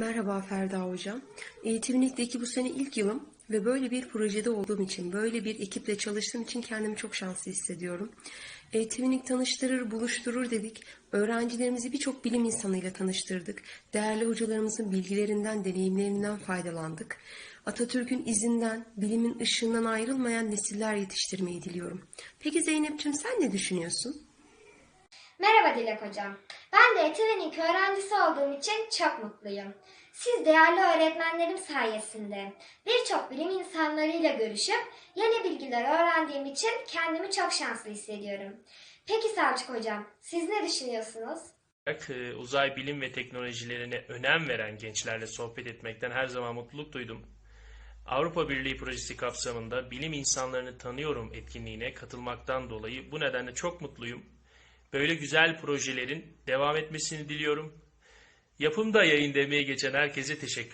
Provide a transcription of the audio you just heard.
Merhaba Ferda Hocam. Eğitimlik'teki bu sene ilk yılım ve böyle bir projede olduğum için, böyle bir ekiple çalıştığım için kendimi çok şanslı hissediyorum. Eğitimlik tanıştırır, buluşturur dedik. Öğrencilerimizi birçok bilim insanıyla tanıştırdık. Değerli hocalarımızın bilgilerinden, deneyimlerinden faydalandık. Atatürk'ün izinden, bilimin ışığından ayrılmayan nesiller yetiştirmeyi diliyorum. Peki Zeynep'ciğim sen ne düşünüyorsun? Merhaba Dilek Hocam. Ben de Etivenik öğrencisi olduğum için çok mutluyum. Siz değerli öğretmenlerim sayesinde birçok bilim insanlarıyla görüşüp yeni bilgiler öğrendiğim için kendimi çok şanslı hissediyorum. Peki Selçuk Hocam, siz ne düşünüyorsunuz? e, uzay bilim ve teknolojilerine önem veren gençlerle sohbet etmekten her zaman mutluluk duydum. Avrupa Birliği projesi kapsamında Bilim İnsanlarını Tanıyorum etkinliğine katılmaktan dolayı bu nedenle çok mutluyum. Böyle güzel projelerin devam etmesini diliyorum. Yapımda yayın demeye geçen herkese teşekkür